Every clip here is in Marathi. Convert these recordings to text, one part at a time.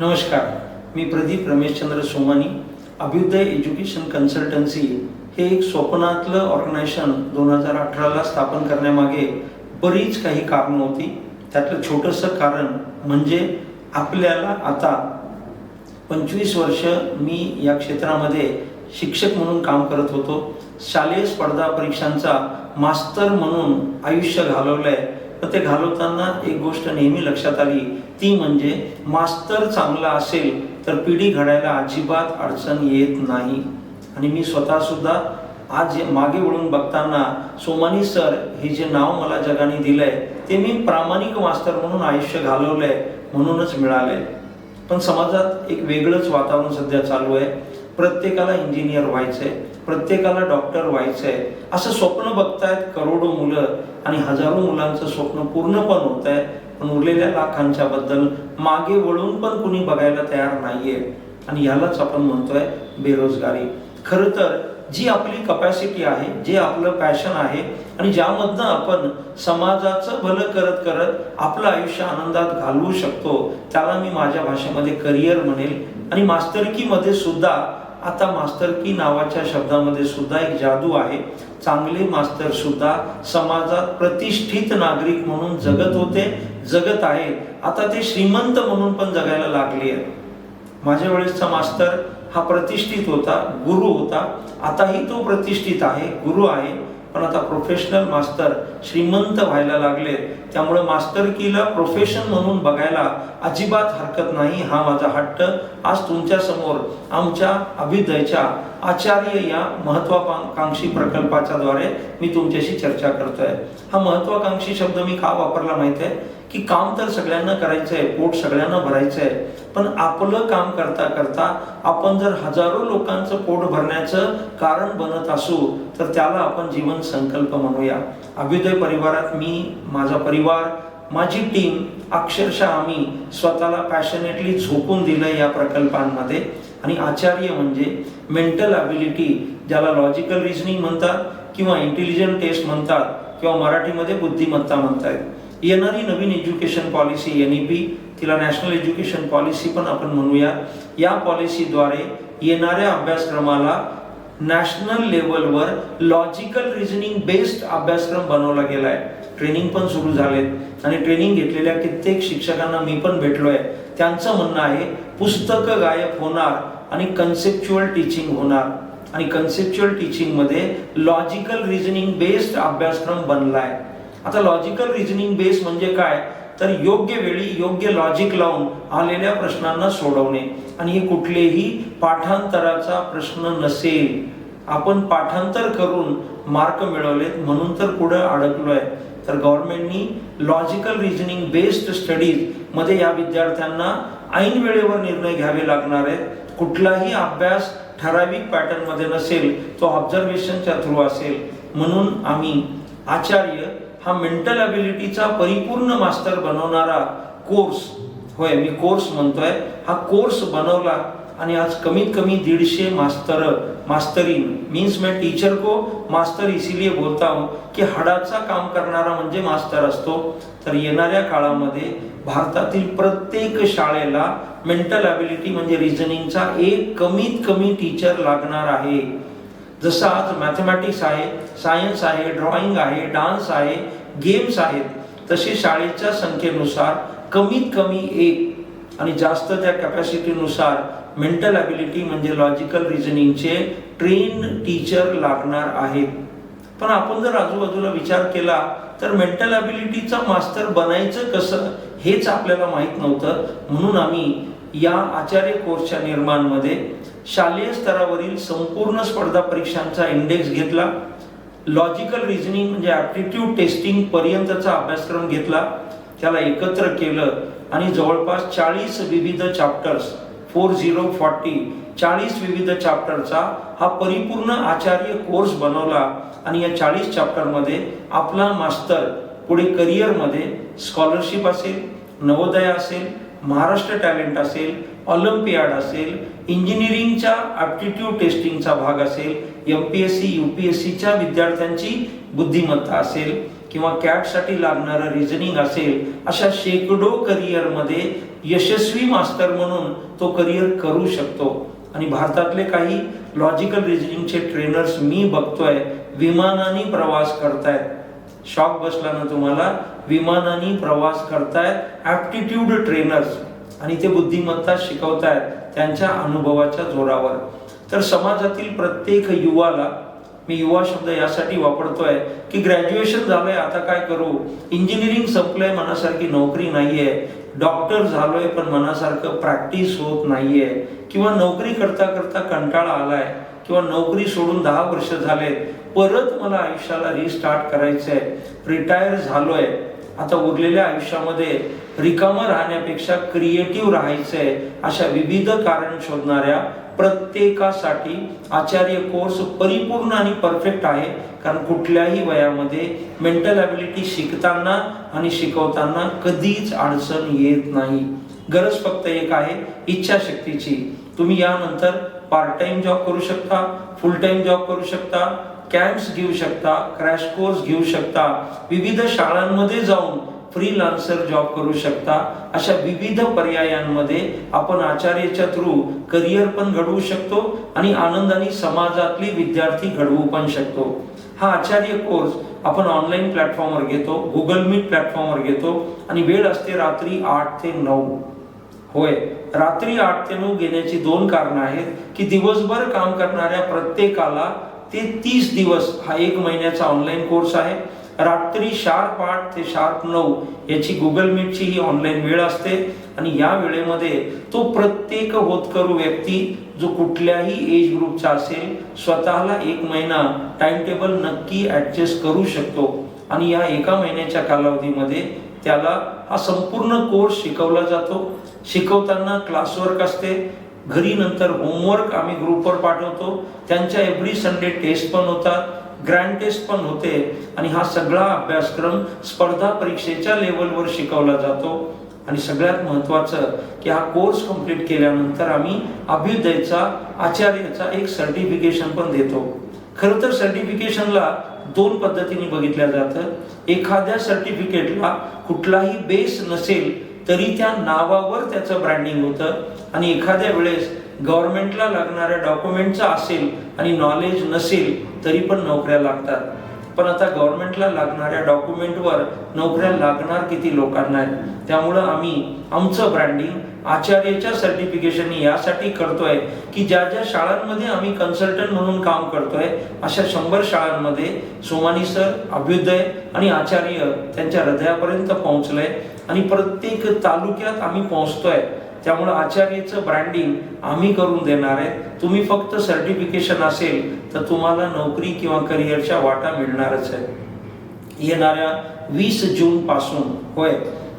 नमस्कार. मी प्रदीप रमेशचंद्र सोमानी अभ्युदय एज्युकेशन कन्सल्टन्सी हे एक स्वप्नातलं ऑर्गनायझेशन दोन हजार अठराला स्थापन करण्यामागे बरीच काही कारणं होती. त्यातलं छोटंसं कारण म्हणजे आपल्याला आता पंचवीस वर्ष मी या क्षेत्रामध्ये शिक्षक म्हणून काम करत होतो. शालेय स्पर्धा परीक्षांचा मास्तर म्हणून आयुष्य घालवलं आहे ते घालवताना एक गोष्ट नेहमी लक्षात आली. ती म्हणजे मास्तर चांगला असेल तर पिढी घडायला अजिबात अडचण येत नाही. आणि मी स्वतः सुद्धा आज मागे वळून बघताना सोमानी सर हे जे नाव मला जगाने दिलंय ते मी प्रामाणिक मास्तर म्हणून आयुष्य घालवलंय म्हणूनच मिळालंय. पण समाजात एक वेगळंच वातावरण सध्या चालू आहे. प्रत्येकाला इंजिनियर व्हायचंय प्रत्येकाला डॉक्टर व्हायचंय. असं स्वप्न बघतायत करोडो मुलं आणि हजारो मुलांचं स्वप्न पूर्ण पण होत आहे पण उरलेल्या लाखांच्या बद्दल मागे वळून पण कुणी बघायला तयार नाहीये. आणि ह्यालाच आपण म्हणतोय बेरोजगारी. खरं तर जी आपली कपॅसिटी आहे जे आपलं पॅशन आहे आणि ज्यामधनं आपण समाजाचं भलं करत करत आपलं आयुष्य आनंदात घालवू शकतो त्याला मी माझ्या भाषेमध्ये करिअर म्हणेल. आणि मास्तरकीमध्ये सुद्धा आता मास्तरकी नावाच्या शब्दामध्ये सुद्धा एक जादू आहे. चांगले मास्तर सुद्धा समाजात प्रतिष्ठित नागरिक म्हणून जगत होते जगत आहे. आता ते श्रीमंत म्हणून पण जगायला लागले आहेत. माझ्या वेळेसचा मास्तर हा प्रतिष्ठित होता गुरु होता. आताही तो प्रतिष्ठित आहे गुरु आहे. पण आता प्रोफेशनल मास्तर श्रीमंत व्हायला लागले. त्यामुळे मास्तरकीला प्रोफेशन म्हणून बघायला अजिबात हरकत नाही हा माझा हट्ट. आज तुमच्यासमोर आमच्या अभिदयच्या आचार्य या महत्वाकांक्षी प्रकल्पाच्या द्वारे मी तुमच्याशी चर्चा करतोय. हा महत्वाकांक्षी शब्द मी का वापरला माहिती आहे? की काम तर सगळ्यांना करायचंय पोट सगळ्यांना भरायचंय पण आपलं काम करता करता आपण जर हजारो लोकांचं पोट भरण्याचं कारण बनत असू तर त्याला आपण जीवन संकल्प म्हणूया. अभ्युदय परिवारात मी माझा परिवार माझी टीम अक्षरशः आम्ही स्वतःला पॅशनेटली झोपून दिलं या प्रकल्पांमध्ये. आणि आचार्य म्हणजे मेंटल ॲबिलिटी ज्याला लॉजिकल रिझनिंग म्हणतात किंवा इंटेलिजंट टेस्ट म्हणतात किंवा मराठीमध्ये बुद्धिमत्ता म्हणतायत. येणारी नवीन education policy N E P तिला नॅशनल एज्युकेशन पॉलिसी पण आपण म्हणूया. या पॉलिसीद्वारे येणाऱ्या अभ्यासक्रमाला नॅशनल लेवलवर लॉजिकल रिझनिंग बेस्ड अभ्यासक्रम बनवला गेला आहे ट्रेनिंग पण सुरू झालेत. आणि ट्रेनिंग घेतलेल्या कित्येक शिक्षकांना मी पण भेटलोय. त्यांचं म्हणणं आहे पुस्तकं गायब होणार आणि कन्सेप्च्युअल टीचिंग होणार. आणि कन्सेप्च्युअल टीचिंगमध्ये लॉजिकल रिझनिंग बेस्ड अभ्यासक्रम बनलाय. आता लॉजिकल रिझनिंग बेस म्हणजे काय? तर योग्य वेळी योग्य लॉजिक लावून आलेल्या प्रश्नांना सोडवणे. आणि हे कुठलेही पाठांतराचा प्रश्न नसेल. आपण पाठांतर करून मार्क मिळवलेत म्हणून तर पुढे अडकलोय. तर गव्हर्नमेंटनी लॉजिकल रिझनिंग बेस्ड स्टडीजमध्ये या विद्यार्थ्यांना ऐन वेळेवर निर्णय घ्यावे लागणार आहेत. कुठलाही अभ्यास ठराविक पॅटर्नमध्ये नसेल तो ऑब्झर्वेशनच्या थ्रू असेल. म्हणून आम्ही आचार्य हा मेंटल अबिलिटीचा परिपूर्ण मास्टर बनवणारा कोर्स होय मी कोर्स म्हणतोय हा कोर्स बनवला आणि आज कमीत कमी दीडशे मास्तर मास्तरीन मीन्स मैं टीचर को मास्तर इसीलिए बोलता हूँ की हाडाचा काम करणारा म्हणजे मास्तर असतो. तर येणाऱ्या काळामध्ये भारतातील प्रत्येक शाळेला मेंटल ॲबिलिटी म्हणजे रिझनिंगचा एक कमीत कमी टीचर लागणार आहे. जसं आज मॅथमॅटिक्स आहे सायन्स आहे ड्रॉइंग आहे डान्स आहे गेम्स आहेत तसे शाळेच्या संख्येनुसार कमीत कमी एक आणि जास्त त्या कॅपॅसिटीनुसार मेंटल ॲबिलिटी म्हणजे लॉजिकल रिझनिंगचे ट्रेन टीचर लागणार आहेत. पण आपण जर आजूबाजूला विचार केला तर मेंटल ॲबिलिटीचा मास्टर बनायचं कसं हेच आपल्याला माहीत नव्हतं. म्हणून आम्ही या आचार्य कोर्सच्या निर्माणमध्ये शालेय स्तरावरील संपूर्ण स्पर्धा परीक्षांचा इंडेक्स घेतला. लॉजिकल रिझनिंग म्हणजे ॲप्टिट्यूड टेस्टिंग पर्यंतचा अभ्यासक्रम घेतला. त्याला एकत्र केलं आणि जवळपास चाळीस विविध चॅप्टर्स फोर झिरो फॉर्टी चाळीस विविध चॅप्टरचा हा परिपूर्ण आचार्य कोर्स बनवला आणि या चाळीस चॅप्टरमध्ये आपला मास्तर पुढे करिअरमध्ये स्कॉलरशिप असेल नवोदय असेल महाराष्ट्र टॅलेंट असेल ऑलिम्पियाड असेल इंजिनिअरिंगच्या ॲप्टिट्यूड टेस्टिंगचा भाग असेल M P S C U P S सीच्या विद्यार्थ्यांची बुद्धिमत्ता असेल. किंवा कॅटसाठी लागणारं रिझनिंग असेल अशा शेकडो करिअरमध्ये यशस्वी मास्टर म्हणून तो करिअर करू शकतो. आणि भारतातले काही लॉजिकल रिझनिंगचे ट्रेनर्स मी बघतोय विमानाने प्रवास करतायत. शॉक बसला ना तुम्हाला? विमानाने प्रवास करतायत ॲप्टिट्यूड ट्रेनर्स आणि ते बुद्धिमत्ता शिकवतायत त्यांच्या अनुभवाच्या जोरावर. तर समाजातील प्रत्येक युवाला मी युवा शब्द यासाठी वापरतोय की ग्रॅज्युएशन झालंय आता काय करू? इंजिनिअरिंग संपलंय मनासारखी नोकरी नाहीये. डॉक्टर झालोय पण मनासारखं प्रॅक्टिस होत नाहीये. किंवा नोकरी करता करता कंटाळा आलाय किंवा नोकरी सोडून दहा वर्ष झाले परत मला आयुष्याला रिस्टार्ट करायचंय. रिटायर झालोय आता उरलेल्या आयुष्यामध्ये रिकामं राहण्यापेक्षा क्रिएटिव्ह राहायचंय अशा विविध कारण शोधणाऱ्या प्रत्येकासाठी आचार्य कोर्स परिपूर्ण आणि परफेक्ट आहे. कारण कुठल्याही वयामध्ये मेंटल ॲबिलिटी शिकताना आणि शिकवताना कधीच अडचण येत नाही. गरज फक्त एक आहे इच्छाशक्तीची. तुम्ही यानंतर पार्ट टाइम जॉब करू शकता. फुल टाइम जॉब करू शकता कॅम्प्स घेऊ शकता क्रॅश कोर्स घेऊ शकता विविध शाळांमध्ये जाऊन फ्रीलान्सर जॉब करू शकता. अशा विविध पर्यायांमध्ये आपण आचार्याच्या थ्रू करिअर पण घडवू शकतो आणि आनंदाने समाजातली विद्यार्थी घडवू पण शकतो. हा आचार्य कोर्स आपण ऑनलाईन प्लॅटफॉर्मवर घेतो गुगल मीट प्लॅटफॉर्मवर घेतो आणि वेळ असते रात्री आठ ते नऊ. होय. रात्री आठ ते नऊ घेण्याची दोन कारणं आहेत की दिवसभर काम करणाऱ्या प्रत्येकाला ते तीस दिवस हा एक महिन्याचा ऑनलाईन कोर्स आहे. रात्री शार्प आठ ते शार्प नऊ याची गुगल मीटची ही ऑनलाईन वेळ असते. आणि या वेळेमध्ये तो प्रत्येक होतकरू व्यक्ती जो कुठल्याही एज ग्रुपचा असेल स्वतःला एक महिना टाइम टेबल नक्की ॲडजस्ट करू शकतो. आणि या एका महिन्याच्या कालावधीमध्ये त्याला हा संपूर्ण कोर्स शिकवला जातो. शिकवताना क्लासवर्क असते. घरी नंतर होमवर्क आम्ही ग्रुपवर पाठवतो. त्यांच्या एव्हरी संडे टेस्ट पण होतात. ग्रँड टेस्ट पण होते. आणि हा सगळा अभ्यासक्रम स्पर्धा परीक्षेच्या लेवलवर शिकवला जातो. आणि सगळ्यात महत्त्वाचं की हा कोर्स कंप्लीट केल्यानंतर आम्ही अभ्युदयचा आचार्याचा एक सर्टिफिकेशन पण देतो. खरं तर सर्टिफिकेशनला दोन पद्धतीने बघितल्या जातं. एखाद्या सर्टिफिकेटला कुठलाही बेस नसेल तरी त्या नावावर त्याचं ब्रँडिंग होतं. आणि एखाद्या वेळेस गव्हर्नमेंटला लागणाऱ्या डॉक्युमेंटचं असेल आणि नॉलेज नसेल तरी पण नोकऱ्या लागतात. पण आता गव्हर्नमेंटला लागणाऱ्या डॉक्युमेंटवर नोकऱ्या लागणार किती लोकांना? आहेत त्यामुळं आम्ही आमचं ब्रँडिंग आचार्याच्या सर्टिफिकेशन यासाठी करतोय की ज्या ज्या शाळांमध्ये आम्ही कन्सल्टंट म्हणून काम करतोय अशा शंभर शाळांमध्ये सोमानी सर अभ्युदय आणि आचार्य त्यांच्या हृदयापर्यंत पोहोचलंय आणि प्रत्येक तालुक्यात आम्ही पोहोचतोय. त्यामुळे आचार्यचं ब्रँडिंग आम्ही करून देणार आहे. तुम्ही फक्त सर्टिफिकेशन असेल तर तुम्हाला नोकरी किंवा करिअरच्या वाटा मिळणारच आहे. येणाऱ्या वीस जून पासून होय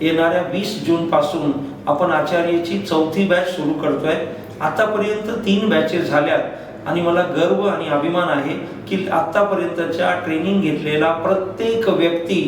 येणाऱ्या वीस जून पासून आपण आचार्याची चौथी बॅच सुरू करतोय. आतापर्यंत तीन बॅचेस झाल्यात. आणि मला गर्व आणि अभिमान आहे की आतापर्यंतच्या ट्रेनिंग घेतलेला प्रत्येक व्यक्ती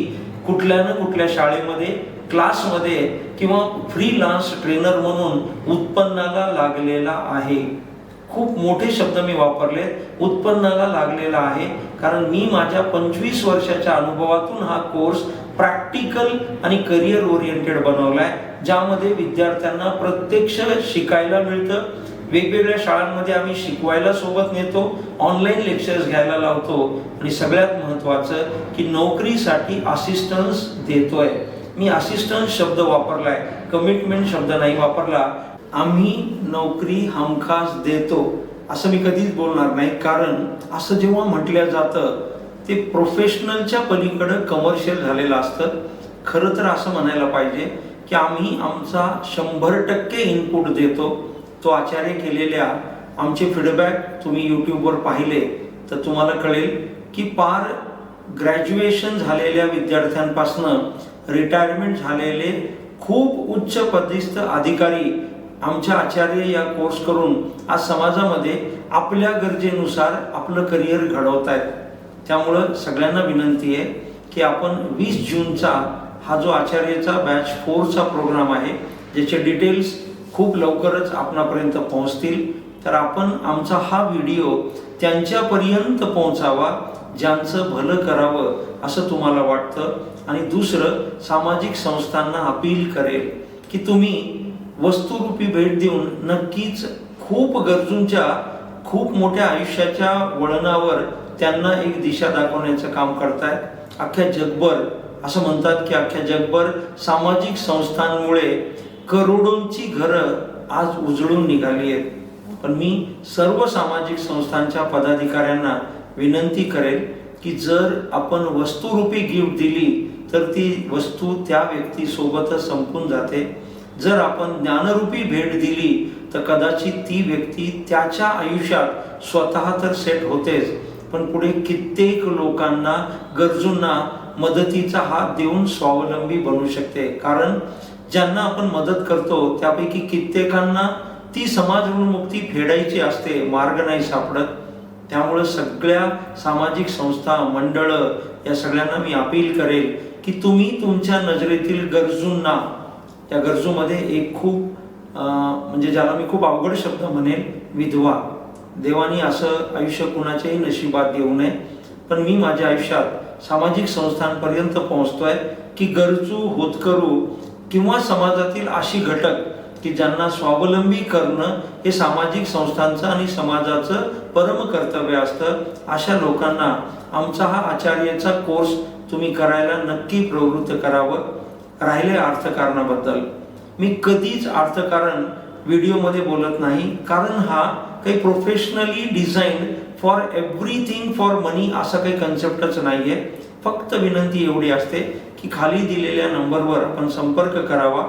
कुठल्या ना कुठल्या शाळेमध्ये क्लासमध्ये किंवा फ्रीलान्स ट्रेनर म्हणून उत्पन्नाला लागलेला आहे. खूप मोठे शब्द मी वापरले उत्पन्नाला लागलेला आहे. कारण मी माझ्या पंचवीस वर्षाच्या अनुभवातून हा कोर्स प्रॅक्टिकल आणि करिअर ओरिएंटेड बनवलाय. ज्यामध्ये विद्यार्थ्यांना प्रत्यक्ष शिकायला मिळतं. वेगवेगळ्या शाळांमध्ये आम्ही शिकवायला सोबत नेतो. ऑनलाईन लेक्चर्स घ्यायला लावतो. आणि सगळ्यात महत्वाचं की नोकरीसाठी असिस्टन्स देतोय. मी असिस्टंट शब्द वापरलाय कमिटमेंट शब्द नाही वापरला. आम्ही नोकरी हमखास देतो असं मी कधीच बोलणार नाही. कारण असं जेव्हा म्हटलं जातं ते प्रोफेशनलच्या पलीकडं कमर्शियल झालेलं असतं. खरं तर असं म्हणायला पाहिजे की आम्ही आमचा शंभर टक्के इनपुट देतो. तो आचार्य केलेल्या आमचे फीडबॅक तुम्ही यूट्यूबवर पाहिले तर तुम्हाला कळेल की पार ग्रॅज्युएशन झालेल्या विद्यार्थ्यांपासनं रिटायरमेंट झालेले खूप उच्च पदस्थ अधिकारी आमच्या आचार्य या कोर्स करून आज समाजामध्ये आपल्या गरजेनुसार आपलं करिअर घडवत आहेत त्यामुळं सगळ्यांना विनंती आहे की आपण वीस जूनचा हा जो आचार्याचा बॅच फोरचा प्रोग्राम आहे ज्याचे डिटेल्स खूप लवकरच आपणापर्यंत पोहोचतील तर आपण आमचा हा व्हिडिओ त्यांच्यापर्यंत पोहोचावा ज्यांचं भलं करावं असं तुम्हाला वाटतं. आणि दुसरं सामाजिक संस्थांना अपील करेल की तुम्ही वस्तुरूपी भेट देऊन नक्कीच खूप गरजूंच्या खूप मोठ्या आयुष्याच्या वळणावर त्यांना एक दिशा दाखवण्याचं काम करतायत. अख्ख्या जगभर असं म्हणतात की अख्ख्या जगभर सामाजिक संस्थांमुळे करोडोंची घरं आज उजळून निघाली आहेत. पण मी सर्व सामाजिक संस्थांच्या पदाधिकाऱ्यांना विनंती करेल की जर आपण वस्तुरूपी गिफ्ट दिली तर ती वस्तू त्या व्यक्तीसोबतच संपून जाते. जर आपण ज्ञानरूपी भेट दिली तर कदाचित ती व्यक्ती त्याच्या आयुष्यात स्वतः तर सेट होतेच. पण पुढे कित्येक लोकांना गरजूंना मदतीचा हात देऊन स्वावलंबी बनू शकते. कारण ज्यांना आपण मदत करतो त्यापैकी कित्येकांना ती समाज ऋणमुक्ती फेडायची असते मार्ग नाही सापडत. त्यामुळे सगळ्या सामाजिक संस्था मंडळं या सगळ्यांना मी अपील करेल की तुम्ही तुमच्या नजरेतील गरजूंना त्या गरजूमध्ये एक खूप म्हणजे ज्याला मी खूप अवघड शब्द म्हणेन विधवा. देवानी असं आयुष्य कुणाच्याही नशिबात देऊ नये. पण मी माझ्या आयुष्यात सामाजिक संस्थांपर्यंत पोहोचतोय की गरजू होतकरू किंवा समाजातील अशी घटक की ज्यांना स्वावलंबी करणं हे सामाजिक संस्थांचं आणि समाजाचं परम कर्तव्य असतं अशा लोकांना आमचा हा आचार्याचा कोर्स तुम्ही करायला नक्की प्रवृत्त करावं. राहिले अर्थकारणाबद्दल. मी कधीच अर्थकारण व्हिडिओमध्ये बोलत नाही कारण हा काही professionally design for everything for money असा काही कन्सेप्टच नाही आहे फक्त विनंती एवढी असते की खाली दिलेल्या नंबरवर आपण संपर्क करावा.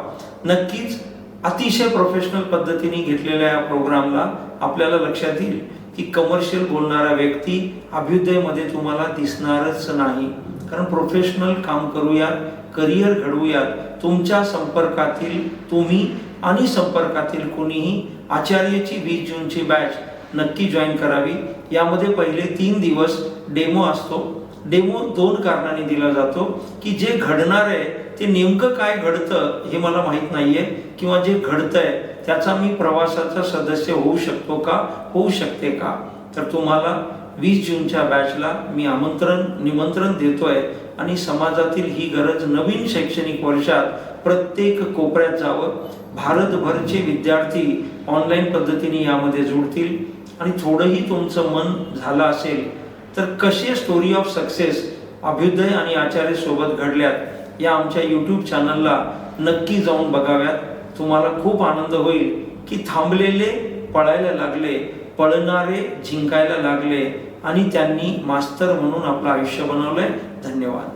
नक्कीच अतिशय प्रोफेशनल पद्धतीने घेतलेल्या या प्रोग्रामला आपल्याला लक्षात येईल की कमर्शियल बोलणारा व्यक्ती अभ्युदयमध्ये तुम्हाला दिसणारच नाही. कारण प्रोफेशनल काम करूयात करिअर घडवूयात तुमच्या संपर्कातील तुम्ही आणि संपर्कातील कोणीही आचार्यची वीस जूनची बॅच नक्की जॉईन करावी. यामध्ये पहिले तीन दिवस डेमो असतो. डेमो दोन कारणाने दिला जातो की जे घडणार आहे ते नेमकं काय घडतं हे मला माहीत नाहीये. किंवा जे घडतंय त्याचा मी प्रवासाचा सदस्य होऊ शकतो का? होऊ शकते का? तर तुम्हाला वीस जूनच्या बॅचला मी आमंत्रण निमंत्रण देतोय. आणि समाजातील ही गरज नवीन शैक्षणिक वर्षात प्रत्येक कोपऱ्यात जावं. भारतभरचे विद्यार्थी ऑनलाईन पद्धतीने यामध्ये जुळतील आणि थोडंही तुमचं मन झालं असेल तर कसे स्टोरी ऑफ सक्सेस अभ्युदय आणि आचार्य सोबत घडल्यात या आमच्या यूट्यूब चॅनलला नक्की जाऊन बघाव्यात. तुम्हाला खूप आनंद होईल की थांबलेले पळायला लागले पळणारे जिंकायला लागले आणि त्यांनी मास्तर म्हणून आपलं आयुष्य बनवलंय. धन्यवाद.